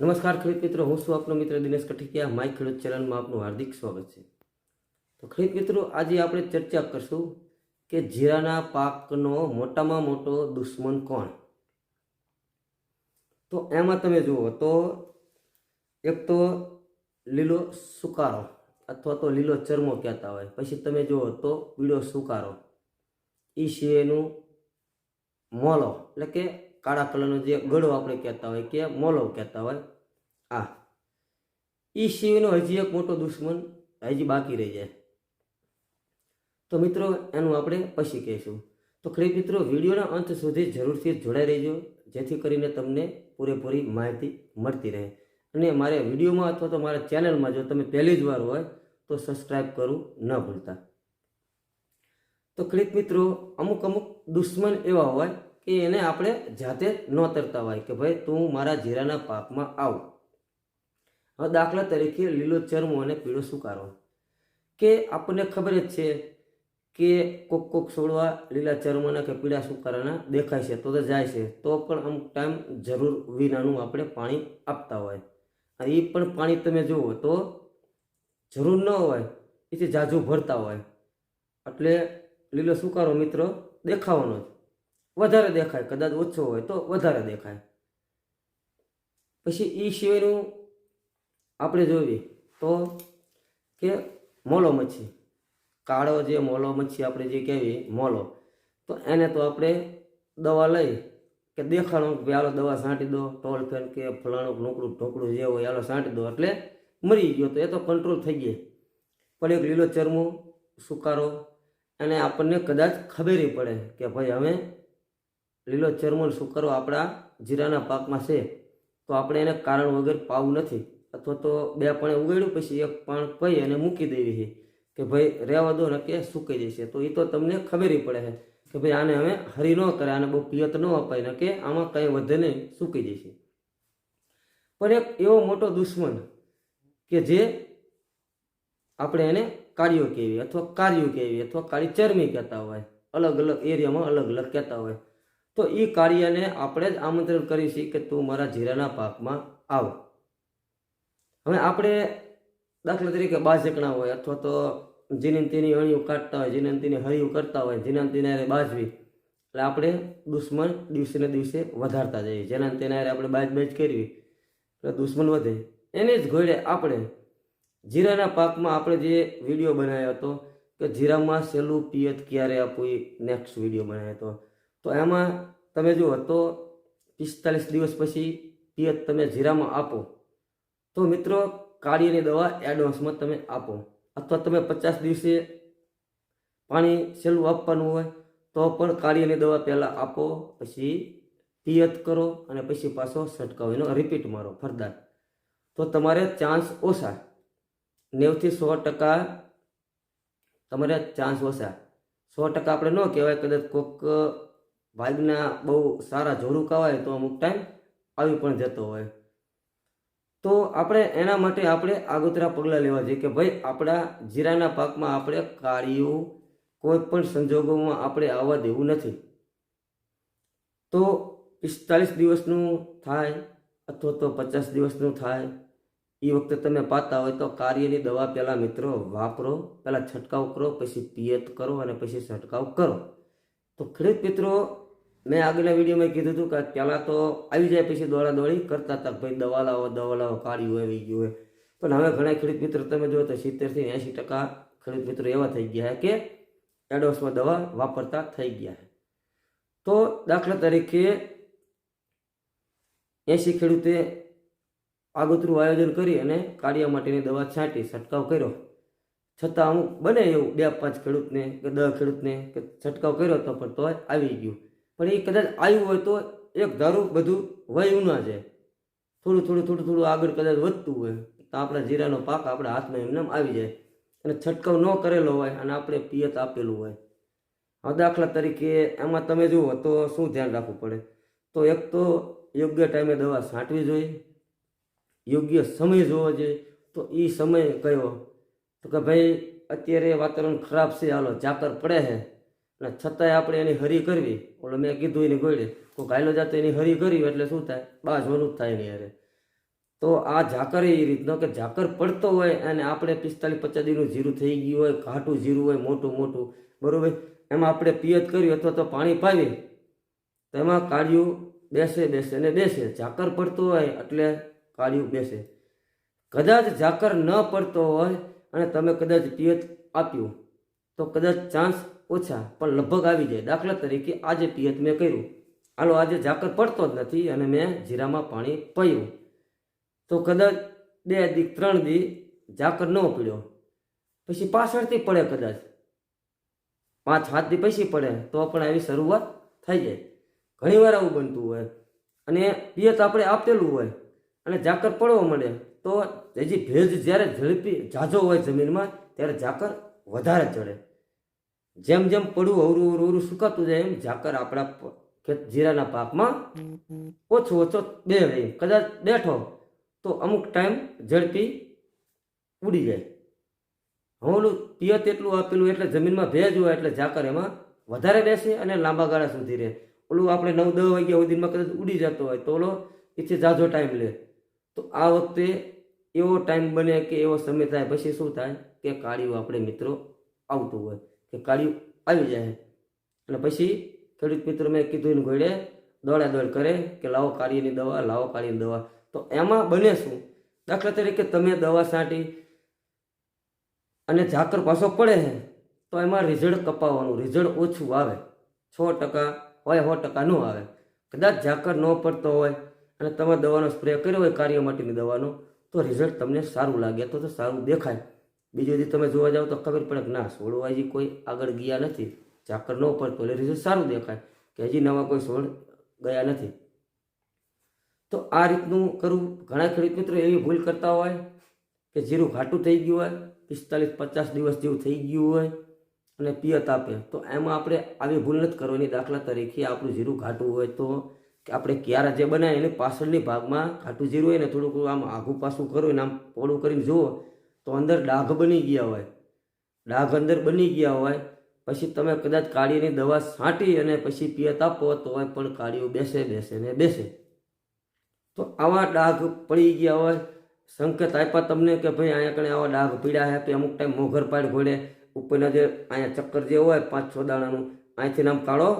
નમસ્કાર ખેડૂત મિત્રો, હું છું આપનો મિત્ર દિનેશ કઠિકિયા. માય ખેડૂત ચેનલમાં આપનું હાર્દિક સ્વાગત છે. તો ખેડૂત મિત્રો, આજે આપણે ચર્ચા કરશું કે જીરાના પાકનો મોટામાં મોટો દુશ્મન કોણ? તો એમાં તમે જુઓ તો એક તો લીલો સુકારો અથવા તો લીલો ચરમો કહેતા હોય. પછી તમે જુઓ તો પીળો સુકારો. એ સિવાયનું મોલો, એટલે કે કાળા કલરનો જે ગળો આપણે કહેતા હોય કે મોલો કહેતા હોય, આ. એ શિવનો હજી એક મોટો દુશ્મન હજી બાકી રહી જાય. તો મિત્રો, એનું આપણે પછી કહીશું. તો ખરી મિત્રો, વિડીયોના અંત સુધી જરૂરથી જોડાઈ રહેજો, જેથી કરીને તમને પૂરેપૂરી માહિતી મળતી રહે. અને મારે વિડીયોમાં અથવા તો મારા ચેનલમાં જો તમે પહેલી જ વાર હોય, તો સબસ્ક્રાઈબ કરવું ન ભૂલતા. તો ખેડૂત મિત્રો, અમુક અમુક દુશ્મન એવા હોય કે એને આપણે જાતે ન તરતા હોય કે ભાઈ તું મારા જીરાના પાકમાં આવ. દાખલા તરીકે લીલો ચરમો અને પીળો સુકારો. કે આપણને ખબર જ છે કે કોક કોક છોડવા લીલા ચરમોના કે પીળા સુકારાના દેખાય છે, તો તો જાય છે. તો પણ અમુક ટાઈમ જરૂર વિનાનું આપણે પાણી આપતા હોય. અને એ પણ પાણી તમે જુઓ તો જરૂર ન હોય એથી જાજુ ભરતા હોય. એટલે લીલો સુકારો મિત્રો દેખાવાનો જ. વધારે દેખાય, કદાચ ઓછો હોય તો વધારે દેખાય. પછી એ સિવાયનું આપણે જોઈએ તો કે મોલો મચ્છી. કાળો જે મોલો મચ્છી આપણે જે કહેવી, મોલો. તો એને તો આપણે દવા લઈ કે દેખાણું કે આલો દવા છાંટી દો, ટોલ ફેન કે ફલાણું ઢોકળું ઢોકળું જે હોય આલો છાંટી દો એટલે મરી ગયો તો એ તો કંટ્રોલ થઈ ગયો પણ એક લીલો ચરમો સુકારો અને આપણને કદાચ ખબર પડે કે ભાઈ હવે લીલો ચરમો સુકરો આપણા જીરાના પાકમાં છે, તો આપણે એને કારણ વગર પાવું નથી. અથવા તો બે પાણે ઉગાડ્યું, પછી એક પાણ પઈ અને મૂકી દેવી છે કે ભાઈ રહેવા દો ને કે સુકાઈ જશે. તો એ તો તમને ખબર પડે છે કે ભાઈ આને હવે હરી ન કરે આને બહુ પિયત ન અપાય ને કે આમાં કંઈ વધે નહીં, સુકાઈ જશે. પણ એક એવો મોટો દુશ્મન કે જે આપણે એને કાર્યો કહેવી, અથવા કાર્યો કહેવી, અથવા કાળી ચરમી કહેતા હોય અલગ અલગ એરિયામાં અલગ અલગ કહેતા હોય તો એ કાર્યને આપણે જ આમંત્રણ કરી છીએ કે તું મારા જીરાના પાકમાં આવ. હવે આપણે દાખલા તરીકે બાજકણા હોય અથવા તો જીની તેની અણીઓ કાઢતા હોય, જીને તેની હરિયું કરતા હોય, જીના તેને બાજવી, એટલે આપણે દુશ્મન દિવસે ને દિવસે વધારતા જઈએ. જેના તેને આપણે બાજ બાજ કરવી, એટલે દુશ્મન વધે. એને જ ઘોડે આપણે જીરાના પાકમાં આપણે જે વીડિયો બનાવ્યો હતો કે જીરામાં સહેલું પિયત ક્યારે આપવું નેક્સ્ટ વીડિયો બનાવ્યો હતો. તો એમાં તમે જુઓ તો પિસ્તાલીસ દિવસ પછી પિયત તમે જીરામાં આપો. તો મિત્રો, કાળીની દવા એડવાન્સમાં તમે આપો. અથવા તમે પચાસ દિવસે પાણી સહેલું આપવાનું હોય, તો પણ કાળીની દવા પહેલાં આપો, પછી પિયત કરો અને પછી પાછો છંટકાવ એનો રિપીટ મારો ફરદાર. તો તમારે ચાન્સ ઓછા. નેવથી સો ટકા તમારે ચાન્સ ઓછા. સો ટકા આપણે ન કહેવાય, કદાચ કોઈક ભાગના બહુ સારા જોરુકા હોય તો અમુક ટાઈમ આવી પણ જતો હોય. તો આપણે એના માટે આપણે આગોતરા પગલાં લેવા જોઈએ કે ભાઈ આપણા જીરાના પાકમાં આપણે કાળીઓ કોઈ પણ સંજોગોમાં આપણે આવવા દેવું નથી. તો પિસ્તાલીસ દિવસનું થાય અથવા તો પચાસ દિવસનું થાય એ વખતે તમે પાતા હોય તો કાર્યની દવા પહેલાં મિત્રો વાપરો પહેલાં છંટકાવ કરો, પછી પિયત કરો અને પછી છંટકાવ કરો. તો ખેડૂત મિત્રો મેં આગળના વિડીયોમાં કીધું હતું કે પહેલાં તો આવી જાય પછી દોડા દોડી કરતા હતા ભાઈ દવા લાવો દવા લાવો કાળિયું આવી ગયું હોય. પણ હવે ઘણા ખેડૂત મિત્રો તમે જુઓ તો સિત્તેરથી એંશી ટકા ખેડૂત મિત્રો એવા થઈ ગયા કે એડવાન્સમાં દવા વાપરતા થઈ ગયા તો દાખલા તરીકે એંશી ખેડૂતે આગોતરું આયોજન કરી અને કાળિયા માટેની દવા છાંટી, છંટકાવ કર્યો. છતાં અમુક બને એવું બે પાંચ ખેડૂતને કે દસ ખેડૂતને કે છંટકાવ કર્યો તો પણ તોય આવી ગયું. પણ એ કદાચ આવ્યું હોય તો એક ધારું બધું વયું ના જાય. થોડું થોડું થોડું થોડું આગળ કદાચ વધતું હોય તો આપણા જીરાનો પાક આપણા હાથમાં એમને આવી જાય. અને છંટકાવ ન કરેલો હોય અને આપણે પિયત આપેલું હોય. હવે દાખલા તરીકે એમાં તમે જુઓ તો શું ધ્યાન રાખવું પડે? તો એક તો યોગ્ય ટાઈમે દવા છાંટવી જોઈએ. યોગ્ય સમય જોવો જોઈએ. તો એ સમય કયો? તો કે ભાઈ અત્યારે વાતાવરણ ખરાબ છે, હાલો ઝાકર પડે છે અને છતાંય આપણે એની હરી કરવી. ઓલો મેં કીધું એની ગોળે કોઈ ગાયલો જાતો એની હરી કરી એટલે શું થાય? બાજવાનું જ થાય એની હારે. તો આ ઝાકર એ રીતનો કે ઝાકર પડતો હોય અને આપણે પિસ્તાલીસ પચાસ દીનું જીરું થઈ ગયું હોય, ઘાટું જીરું હોય, મોટું મોટું, બરાબર? એમાં આપણે પિયત કર્યું અથવા તો પાણી પાવી, તો એમાં કાળિયું બેસે બેસે ને બેસે. ઝાકર પડતો હોય એટલે કાળિયું બેસે. કદાચ ઝાકર ન પડતો હોય અને તમે કદાચ પિયત આપ્યું, તો કદાચ ચાન્સ ઓછા, પણ લગભગ આવી જાય. દાખલા તરીકે આજે પિયત મેં કર્યું. હાલો, આજે ઝાકર પડતો જ નથી અને મેં જીરામાં પાણી પડ્યું તો કદાચ બે દી, ત્રણ દી ઝાકર ન પીડ્યો પછી પાછળથી પડે કદાચ. પાંચ, સાત દી પછી પડે, તો પણ એવી શરૂઆત થઈ જાય. ઘણીવાર આવું બનતું હોય. અને પિયત આપણે આપેલું હોય અને ઝાકર પડવા મળે તો હજી ભેજ જ્યારે ઝડપી, ઝાઝો હોય જમીનમાં, ત્યારે ઝાકર વધારે ચડે. જેમ જેમ પડવું, અવરું અવરું અવરું સુકાતું જાય એમ ઝાકર આપણા ખેત જીરાના પાકમાં ઓછો ઓછો બે એમ કદાચ બેઠો તો અમુક ટાઈમ ઝડપી ઉડી જાય. હવે ઓલું પિયત એટલું આપેલું એટલે જમીનમાં ભેજ હોય એટલે ઝાકર એમાં વધારે બેસે અને લાંબા ગાળા સુધી રહે. ઓલું આપણે નવ, દસ વાગ્યા સુધીમાં કદાચ ઉડી જતો હોય તો ઓલો એથી ઝાઝો ટાઈમ લે. તો આ વખતે એવો ટાઈમ બને કે એવો સમય થાય. પછી શું થાય કે કાળિયું આપણે મિત્રો આવતું હોય. કે કાળિયું આવી જાય. અને પછી ખેડૂત મિત્રો મેં કીધું એને ઘોડે દોડા દોડ કરે કે લાવો કાળીની દવા, લાવો કાળીની દવા. તો એમાં બને શું? દાખલા તરીકે તમે દવા છાંટી અને ઝાકર પાછો પડે છે, તો એમાં રિઝલ્ટ કપાવવાનું. રિઝલ્ટ ઓછું આવે. છ ટકા હોય, સો ટકા ન આવે. કદાચ ઝાકર ન પડતો હોય અને તમે દવાનો સ્પ્રે કર્યો હોય કાર્ય માટેની દવાનો, તો રિઝલ્ટ તમને સારું લાગે. તો તો સારું દેખાય. બીજું દી તમે જોવા જાઓ તો ખબર પડે કે ના, સોળવાજી કોઈ આગળ ગયા નથી. ચાકર ન પડતો એટલે રિઝલ્ટ સારું દેખાય કે હજી નવા કોઈ સોળ ગયા નથી. તો આ રીતનું કરવું ઘણા ખેડૂત મિત્રો એવી ભૂલ કરતા હોય કે જીરું ઘાટું થઈ ગયું હોય, પિસ્તાલીસ પચાસ દિવસ જેવું થઈ ગયું હોય અને પિયત આપે. તો એમાં આપણે આવી ભૂલ નથી કરવાની દાખલા તરીકે આપણું જીરું ઘાટું હોય તો કે આપણે ક્યારા જે બનાવીએ એની પાછળની ભાગમાં ઘાટું જીરું હોય ને થોડુંક આમ આઘું પાછું કરવું ને આમ પોળું કરીને જુઓ તો અંદર ડાઘ બની ગયા હોય. ડાઘ અંદર બની ગયા હોય, પછી તમે કદાચ કાળીની દવા છાંટી અને પછી પિયત આપો, તો હોય પણ કાળીઓ બેસે બેસે ને બેસે. તો આવા ડાઘ પડી ગયા હોય. સંકેત આપ્યા તમને કે ભાઈ અહીંયા કણે આવા ડાઘ પીડ્યા હે પછી અમુક ટાઈમ મોઘર પાડ ઘોડે, ઉપરના જે અહીંયા ચક્કર જે હોય, પાંચ છ દાણાનું, અહીંથી આમ કાળો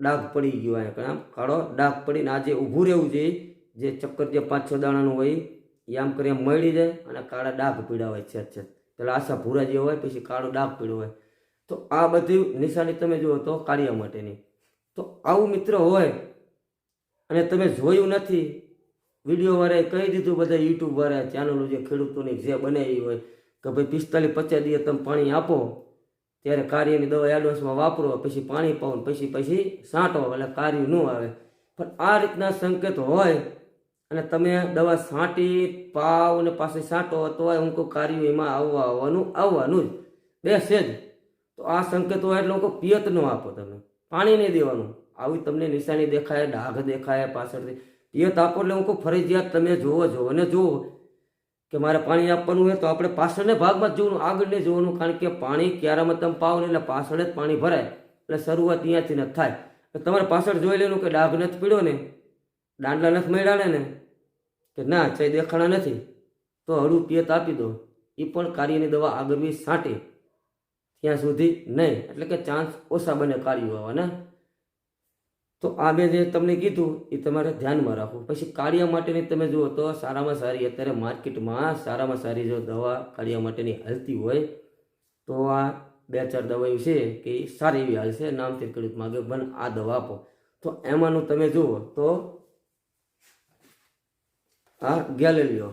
ડાઘ પડી ગયો અહીંયા આમ કાળો ડાઘ પડીને આજે ઊભું રહેવું જોઈએ. જે ચક્કર જે પાંચ છ દાણાનું હોય એ આમ કરી આમ મળી જાય અને કાળા ડાઘ પીડા હોય છે છે. પેલા આશા ભૂરા જે હોય, પછી કાળો ડાઘ પીડો હોય. તો આ બધી નિશાની તમે જુઓ તો કાર્ય માટેની. તો આવું મિત્ર હોય અને તમે જોયું નથી, વીડિયો વાળાએ કહી દીધું બધા યુટ્યુબ વાળા ચેનલો જે ખેડૂતોની જે બનાવી હોય, કે ભાઈ પિસ્તાલીસ પચાસ દિવસ તમે પાણી આપો, ત્યારે કાર્યની દવા એડવાન્સમાં વાપરો, પછી પાણી પાઉન પછી પછી છાંટો, એટલે કાર્ય ન આવે. પણ આ રીતના સંકેત હોય અને તમે દવા છાંટી પાવ ને પાછી છાંટો તો અમુક કાર્યો એમાં આવવા આવવાનું આવવાનું જ. બેસે જ. તો આ સંકેત હોય એટલે લોકો પિયત ન આપો તમે. પાણી નહીં દેવાનું. આવી તમને નિશાની દેખાય, ડાઘ દેખાય પાછળથી. પિયત આપો એટલે અમુક ફરજિયાત તમે જોવો જોવો અને જુઓ કે મારે પાણી આપવાનું હોય તો આપણે પાછળના ભાગમાં જ જોવાનું આગળ નહીં જોવાનું, કારણ કે પાણી ક્યારામાં તમે પાવો ને એટલે પાછળ જ પાણી ભરાય. એટલે શરૂઆત અહીંયાથી ન થાય. તમારે પાછળ જોઈ લેવાનું કે ડાઘ નથી પીડ્યો ને? દાંડલા નથી મળ્યા ને? કે ના ચાઈ દેખાણા નથી. તો હળું પિયત આપી દો. એ પણ કાર્યની દવા આગળ બી છાંટે ત્યાં સુધી નહીં. એટલે કે ચાન્સ ઓછા બને કાર્યો આવવાના તો આ મેં જે તમને કીધું એ તમારે ધ્યાનમાં રાખવું. પછી કાળિયા માટેની તમે જુઓ તો સારામાં સારી અત્યારે માર્કેટમાં સારામાં સારી જો દવા કાળિયા માટેની હાલતી હોય, તો આ બે ચાર દવાઓ છે કે એ સારી એવી હાલશે નામથી ખેડૂત માગે પણ આ દવા આપો. તો એમાંનું તમે જુઓ તો આ ગેલેલિયો.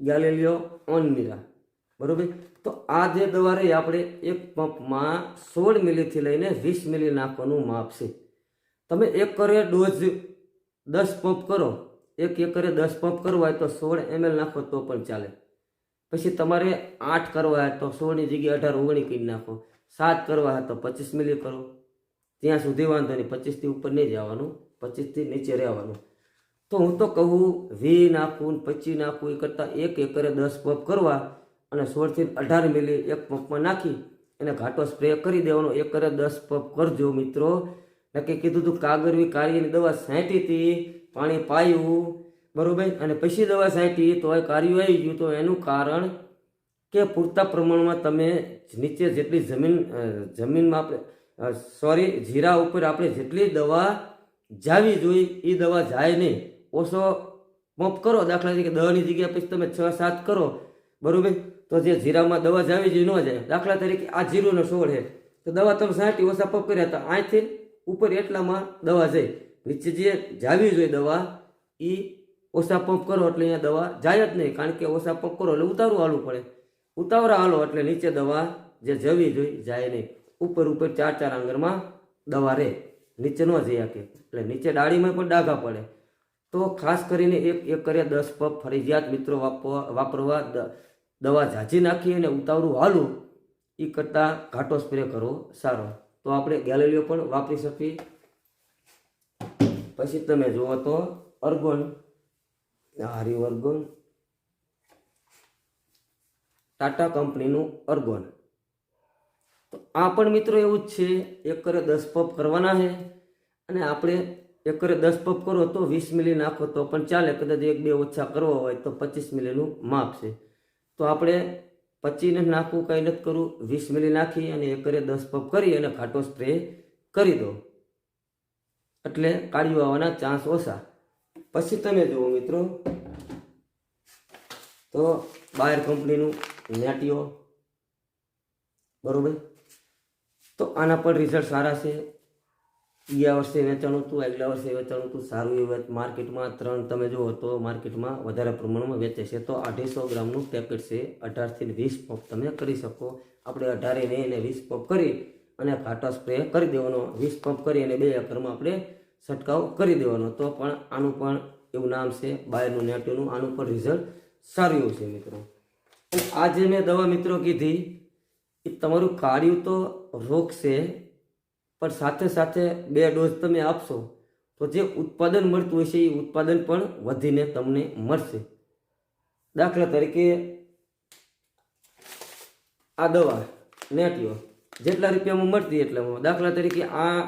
ગેલેલિયો ઓનમીરા બરાબર? તો આ જે દવા રહી આપણે એક પંપમાં સોળ મિલીથી લઈને વીસ મિલી નાખવાનું માપ છે. તમે એકરે ડોઝ દસ પંપ કરો. એક એકરે દસ પંપ કરવા હોય તો સોળ એમએલ નાખો તો પણ ચાલે. પછી તમારે આઠ કરવા હોય તો સોળની જગ્યાએ અઢાર ઓગણી કરી નાખો. સાત કરવા હોય તો પચીસ મિલી કરો. ત્યાં સુધી વાંધો નહીં, પચીસથી ઉપર નહીં જવાનું, પચીસથી નીચે રહેવાનું. તો હું તો કહું, વી નાખવું પચી નાખવું એ કરતાં એક એકરે દસ પંપ કરવા અને સોળથી અઢાર મિલી એક પંપમાં નાખી એને ઘાટો સ્પ્રે કરી દેવાનો. એકરે દસ પંપ કરજો મિત્રો. નક્કી કીધું હતું કાગળવી કાળીની દવા સાંટી હતી, પાણી પાયું. બરાબર અને પછી દવા સાંટી તો એ કાર્યું આવી ગયું. તો એનું કારણ કે પૂરતા પ્રમાણમાં તમે નીચે જેટલી જમીન જમીનમાં આપણે સોરી જીરા ઉપર આપણે જેટલી દવા જાવી જોઈએ એ દવા જાય નહીં. ઓછો પંપ કરો, દાખલા તરીકે દવાની જગ્યાએ પછી તમે છ સાત કરો, બરાબર? તો જે જીરામાં દવા જાવી જોઈએ ન જાય, દાખલા તરીકે આ જીરુનો છોડ છે. તો દવા તમે સાંટી ઓછા પંપ કર્યા તો અહીંથી ઉપર એટલામાં દવા જાય. નીચે જે જાવી જોઈએ દવા એ ઓછા પંપ કરો એટલે અહીંયા દવા જાય જ નહીં, કારણ કે ઓછા પંપ કરો એટલે ઉતારું હાલવું પડે. ઉતાવળા હાલો એટલે નીચે દવા જે જવી જોઈએ જાય નહીં. ઉપર ઉપર ચાર ચાર આંગરમાં દવા રહે. નીચે ન જઈ શકે. એટલે નીચે ડાળીમાં પણ ડાઘા પડે. તો ખાસ કરીને એક એક કરે દસ પગ ફરજિયાત મિત્રો વાપરવા દવા ઝાંચી નાખી અને ઉતાવળું હાલું. એ કરતાં ઘાટો સ્પ્રે કરવો સારો. તો આપણે ગેલેરીઓ પણ વાપરી શકીએ. પછી તમે જુઓ તો અર્ગોન. હારી અર્ગોન. ટાટા કંપનીનું અર્ગોન. તો આ પણ મિત્રો એવું જ છે. એક કરે દસ પપ કરવાના છે. અને આપણે એકરે દસ પપ કરો તો વીસ મિલી નાખો તો પણ ચાલે, કદાચ એક બે ઓછા કરવા હોય તો પચીસ મિલીનું માપ છે. તો આપણે પચીને નાખવું કંઈ નથી કરવું, વીસ મિલી નાખી અને એકરે દસ પપ કરી અને ખાટો સ્પ્રે કરી દો. એટલે કાળીઓ આવવાના ચાન્સ ઓછા. પછી તમે જુઓ મિત્રો, તો બાયર કંપનીનું નેટીઓ બરોબર? તો આના પણ રિઝલ્ટ સારા છે. ગયા વર્ષે વેચાણું હતું, આગલા વર્ષે વેચાણું હતું. સારું એવું માર્કેટમાં ત્રણ તમે જુઓ તો માર્કેટમાં વધારે પ્રમાણમાં વેચે છે. તો અઢીસો ગ્રામનું પેકેટ છે. અઢારથી વીસ પંપ તમે કરી શકો. આપણે અઢારે નહીં એને વીસ પંપ કરી અને ફાટો સ્પ્રે કરી દેવાનો. વીસ પંપ કરી અને બે એકરમાં આપણે છંટકાવ કરી દેવાનો. તો પણ આનું પણ એવું નામ છે બાયરનું નેટોનું. આનું પણ રિઝલ્ટ સારું એવું છે મિત્રો. આજે મેં દવા મિત્રો કીધી એ તમારું કાર્યું તો રોકશે પણ સાથે સાથે બે ડોઝ તમે આપશો, તો જે ઉત્પાદન મળતું છે એ ઉત્પાદન પણ વધીને તમને મળશે. દાખલા તરીકે આ દવા નેટીઓ જેટલા રૂપિયામાં મળતી એટલામાં દાખલા તરીકે આ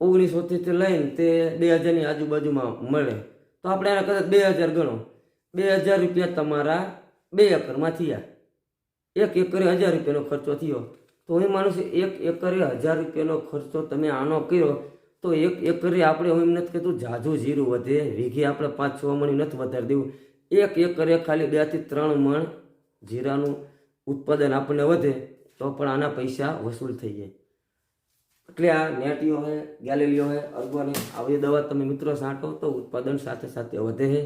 ઓગણીસોથી લઈને તે બે હજારની આજુબાજુમાં મળે. તો આપણે એના કદાચ બે હજાર ગણો. બે હજાર રૂપિયા તમારા બે એકરમાં થયા. એક એકરે હજાર રૂપિયાનો ખર્ચો થયો. તો હું માનું છું એક એકરે હજાર રૂપિયાનો ખર્ચો તમે આનો કર્યો, તો એક એકરે આપણે હું એમ નથી કહેતું ઝાઝું જીરું વધે, વીઘે આપણે પાંચ છ મણ નથી વધારી દેવું. એક એકરે ખાલી બેથી ત્રણ મણ જીરાનું ઉત્પાદન આપણને વધે, તો પણ આના પૈસા વસૂલ થઈ જાય. એટલે આ નેટીઓ હે ગેલેલીઓ હે, અર્ગોને, આવી દવા તમે મિત્રો છાંટો તો ઉત્પાદન સાથે સાથે વધે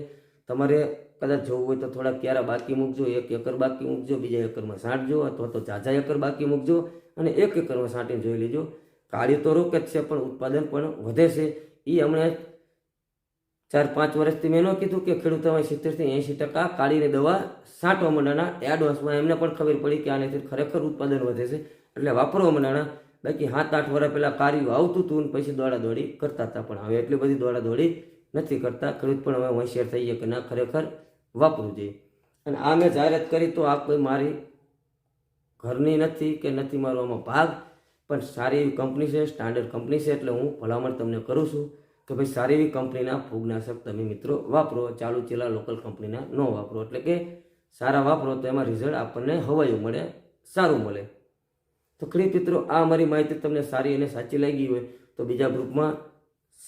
તમારે કદાચ જોવું હોય તો થોડા ક્યારા બાકી મૂકજો, એક એકર બાકી મૂકજો, બીજા એકરમાં સાંટજો અથવા તો ઝાઝા એકર બાકી મૂકજો અને એક એકરમાં સાંટીને જોઈ લેજો. કાળી તો રોકે જ છે પણ ઉત્પાદન પણ વધે છે. એ હમણાં ચાર પાંચ વર્ષથી મેં કીધું કે ખેડૂતોમાં સિત્તેરથી એંશી ટકા કાળીની દવા છાંટવા માંડાના એડવાન્સમાં એમને પણ ખબર પડી કે આનાથી ખરેખર ઉત્પાદન વધે છે. એટલે વાપરવા માંડાના બાકી સાત આઠ વર્ષ પહેલાં કાર્યું આવતું હતું ને પછી દોડાદોડી કરતા હતા પણ હવે એટલી બધી દોડા દોડી નથી કરતા ખેડૂત પણ હવે હોશિયાર થઈ ગયા કે ના, ખરેખર વાપરવું જોઈએ અને આ મેં જાહેરાત કરી તો આ કોઈ મારી ઘરની નથી કે નથી મારો આમાં ભાગ, પણ સારી એવી કંપની છે સ્ટાન્ડર્ડ કંપની છે, એટલે હું ભલામણ તમને કરું છું કે ભાઈ સારી એવી કંપનીના ફૂગનાશક તમે મિત્રો વાપરો, ચાલુ ચેલા લોકલ કંપનીના ન વાપરો. એટલે કે સારા વાપરો તો એમાં રિઝલ્ટ આપણને હવાયું મળે, સારું મળે. તો ખેડૂત મિત્રો, આ મારી માહિતી તમને સારી અને સાચી લાગી હોય તો બીજા ગ્રુપમાં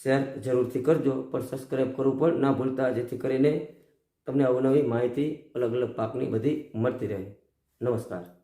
શેર જરૂરથી કરજો, પણ સબસ્ક્રાઈબ કરવું પણ ના ભૂલતા, જેથી કરીને તમને અવનવી માહિતી અલગ અલગ પાકની બધી મળતી રહે. નમસ્કાર.